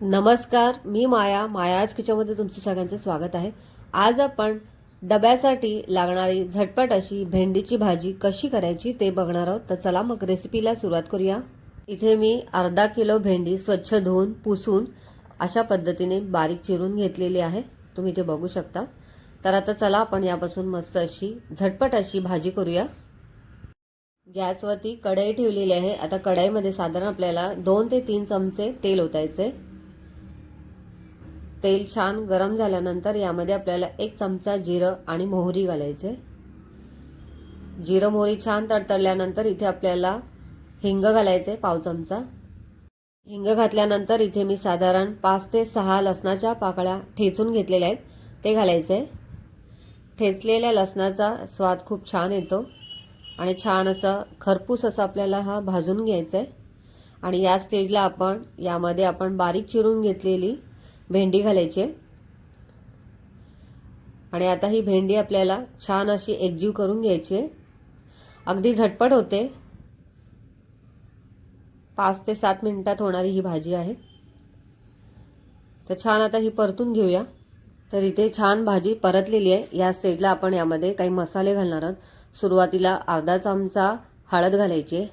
नमस्कार मी माया मायाज किचनमध्ये तुमचं सगळ्यांचं स्वागत आहे. आज आपण डब्यासाठी लागणारी झटपट अशी भेंडीची भाजी कशी करायची ते बघणार आहोत. तर चला मग रेसिपीला सुरुवात करूया. इथे मी अर्धा किलो भेंडी स्वच्छ धुवून पुसून अशा पद्धतीने बारीक चिरून घेतलेली आहे. तुम्ही ते बघू शकता. तर आता चला आपण यापासून मस्त अशी झटपट अशी भाजी करूया. गॅसवरती कढई ठेवलेली आहे. आता कढईमध्ये साधारण आपल्याला दोन ते तीन चमचे तेल ओतायचे तेल छान गरम झाल्यानंतर यामध्ये आपल्याला एक चमचा जिरं आणि मोहरी घालायचे. जिरं मोहरी छान तडतडल्यानंतर इथे आपल्याला हिंग घालायचे पाव चमचा. हिंग घातल्यानंतर इथे मी साधारण पाच ते सहा लसणाच्या पाकळ्या ठेचून घेतलेल्या आहेत ते घालायचे. ठेचलेल्या लसणाचा स्वाद खूप छान येतो आणि छान असं खरपूस असं आपल्याला हा भाजून घ्यायचा आहे आणि या स्टेजला आपण यामध्ये आपण बारीक चिरून घेतलेली भेंडी घालायची आहे. आणि आता ही भेंडी आपल्याला छान अशी एकजीव करून घ्यायची आहे. अगदी झटपट होते. पाच ते सात मिनिटात होणारी ही भाजी आहे. तर छान आता ही परतून घेऊया. तर इथे छान भाजी परतलेली आहे. या स्टेजला आपण यामध्ये काही मसाले घालणार आहोत. सुरुवातीला अर्धा चमचा हळद घालायची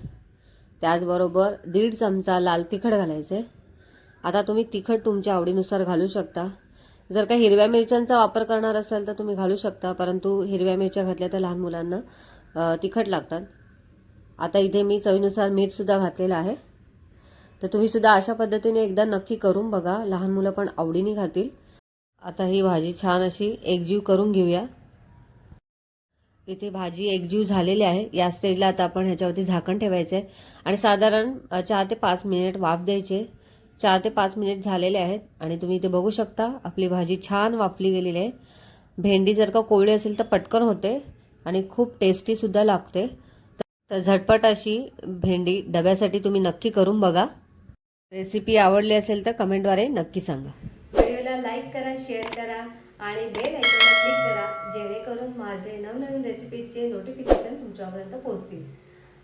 त्याचबरोबर दीड चमचा लाल तिखट घालायचे आता तुम्ही तिखट तुमच्या आवडीनुसार घालू शकता. जर का हिरव्या मिरच्यांचा वापर करणार असाल तर तुम्ही घालू शकता परंतु हिरव्या मिरच्या घातल्या तर लहान मुलांना तिखट लागतात. आता इथे मी चवीनुसार मीठसुद्धा घातलेलं आहे. तर तुम्ही सुद्धा अशा पद्धतीने एकदा नक्की करून बघा. लहान मुलं पण आवडीने घातील आता ही भाजी छान अशी एकजीव करून घेऊया. इथे भाजी एकजीव झालेली आहे. या स्टेजला आता आपण ह्याच्यावरती झाकण ठेवायचं आहे आणि साधारण चार ते पाच मिनिट वाफ द्यायचे. चार ते पाच मिनिट झालेले आहेत आणि तुम्ही इथे बघू शकता आपली भाजी छान वाफली गेलेली आहे. भेंडी जर का कोवळी असेल तर पटकन होते आणि खूप टेस्टीसुद्धा लागते. तर झटपट अशी भेंडी डब्यासाठी तुम्ही नक्की करून बघा. रेसिपी आवडली असेल तर कमेंटद्वारे नक्की सांगा. व्हिडिओला लाईक करा शेअर करा आणि बेल आयकॉनला क्लिक करा जेणेकरून माझे नवनवीन रेसिपीचे नोटिफिकेशन तुमच्यापर्यंत पोहोचतील.